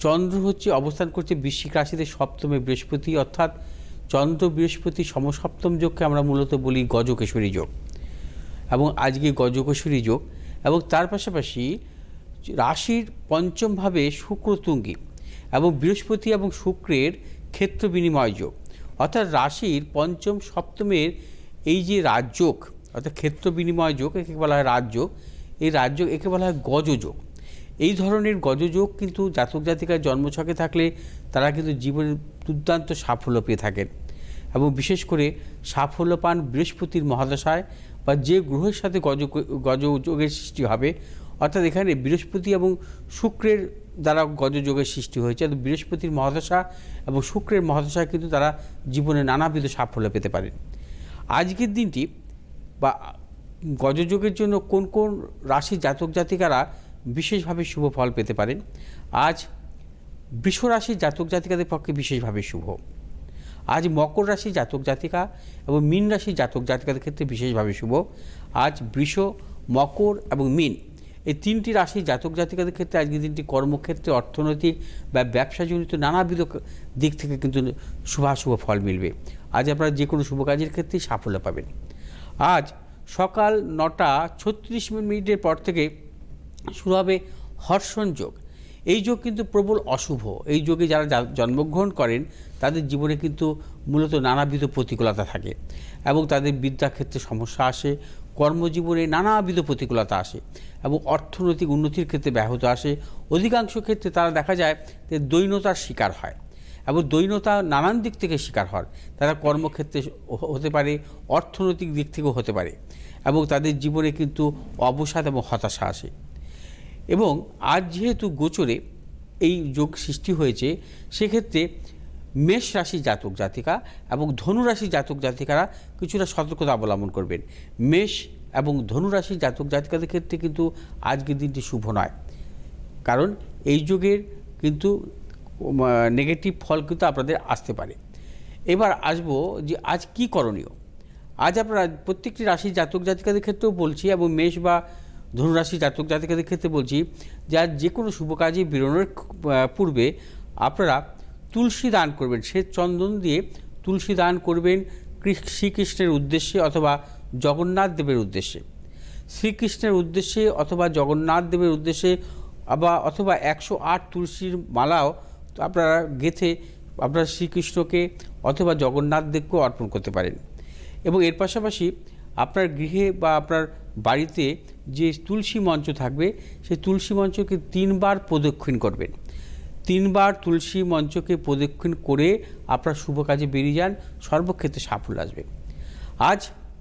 চন্দ্র হচ্ছে অবস্থান করছে বৃশ্চিক রাশিতে সপ্তমে বৃহস্পতি, অর্থাৎ চন্দ্র বৃহস্পতি সমসপ্তম যোগকে আমরা মূলত বলি গজকেশ্বরী যোগ। এবং আজকে গজকেশ্বরী যোগ, এবং তার পাশাপাশি রাশির পঞ্চম ভাবে শুক্র তুঙ্গী এবং বৃহস্পতি এবং শুক্রের ক্ষেত্র বিনিময় যোগ। অর্থাৎ রাশির পঞ্চম সপ্তমের এই যে রাজযোগ, অর্থাৎ ক্ষেত্র বিনিময় যোগ, একে বলা হয় রাজযোগ, এই রাজযোগ একে বলা হয় গজযোগ। এই ধরনের গজযোগ কিন্তু জাতক জাতিকার জন্মছকে থাকলে তারা কিন্তু জীবনে দুর্দান্ত সাফল্য পেয়ে থাকেন। এবং বিশেষ করে সাফল্য পান বৃহস্পতির মহাদশায় বা যে গ্রহের সাথে গজ গজযোগের সৃষ্টি হবে, অর্থাৎ এখানে বৃহস্পতি এবং শুক্রের দ্বারা গজযোগের সৃষ্টি হয়েছে। বৃহস্পতির মহাদশা এবং শুক্রের মহাদশায় কিন্তু তারা জীবনে নানাবিধ সাফল্য পেতে পারেন আজকের দিনটি বা গজযোগের জন্য কোন কোন রাশি জাতক জাতিকারা বিশেষভাবে শুভ ফল পেতে পারেন। আজ বৃষ রাশির জাতক জাতিকাদের পক্ষে বিশেষভাবে শুভ। আজ মকর রাশি জাতক জাতিকা এবং মীন রাশি জাতক জাতিকাদের ক্ষেত্রে বিশেষভাবে শুভ। আজ বৃষ, মকর এবং মীন এই তিনটি রাশি জাতক জাতিকাদের ক্ষেত্রে আজকের দিনটি কর্মক্ষেত্রে, অর্থনৈতিক বা ব্যবসাজনিত নানাবিধ দিক থেকে কিন্তু শুভাশুভ ফল মিলবে। আজ আপনারা যে কোনো শুভ কাজের ক্ষেত্রেই সাফল্য পাবেন। আজ সকাল নটা ছত্রিশ মিনিটের পর থেকে শুরু হবে হর্ষণ যোগ। এই যোগ কিন্তু প্রবল অশুভ। এই যোগে যারা জন্মগ্রহণ করেন, তাদের জীবনে কিন্তু মূলত নানাবিধ প্রতিকূলতা থাকে এবং তাদের বিদ্যাক্ষেত্রে সমস্যা আসে, কর্মজীবনে নানাবিধ প্রতিকূলতা আসে এবং অর্থনৈতিক উন্নতির ক্ষেত্রে ব্যাহত আসে। অধিকাংশ ক্ষেত্রে তারা দেখা যায় যে দৈন্যতার শিকার হয় এবং দৈন্যতা নানান দিক থেকে শিকার হন। তারা কর্মক্ষেত্রে হতে পারে, অর্থনৈতিক দিক থেকেও হতে পারে এবং তাদের জীবনে কিন্তু অবসাদ এবং হতাশা আসে। এবং আজ যেহেতু গোচরে এই যোগ সৃষ্টি হয়েছে, সেক্ষেত্রে মেষ রাশি জাতক জাতিকা এবং ধনু রাশি জাতক জাতিকারা কিছুটা সতর্কতা অবলম্বন করবেন। মেষ এবং ধনু রাশি জাতক জাতিকাদের ক্ষেত্রে কিন্তু আজকের দিনটি শুভ নয়। কারণ এই যুগের কিন্তু নেগেটিভ ফল কিন্তু আপনাদের আসতে পারে। এবার আসব যে আজ কি করণীয়? আজ আপনারা প্রত্যেকটি রাশি জাতক জাতিকাদের ক্ষেত্রেও বলছি এবং মেষ বা ধনুরাশি জাতক জাতিকাদের ক্ষেত্রে বলছি যে যে কোনো শুভ কাজে বেরোনোর পূর্বে আপনারা তুলসী দান করবেন। সে চন্দন দিয়ে তুলসী দান করবেন শ্রীকৃষ্ণের উদ্দেশ্যে অথবা জগন্নাথ দেবের উদ্দেশ্যে। শ্রীকৃষ্ণের উদ্দেশ্যে অথবা জগন্নাথ দেবের উদ্দেশ্যে আবার অথবা একশো আট তুলসীর মালাও আপনারা গেথে আপনারা শ্রীকৃষ্ণকে অথবা জগন্নাথ দেবকেও অর্পণ করতে পারেন। এবং এর পাশাপাশি আপনার গৃহে বা আপনার বাড়িতে যে তুলসী মঞ্চ থাকবে, সেই তুলসী মঞ্চকে তিনবার প্রদক্ষিণ করবেন। তিনবার তুলসী মঞ্চকে প্রদক্ষিণ করে আপনার শুভ কাজে বেরিয়ে যান, সর্বক্ষেত্রে সাফল্য আসবে। আজ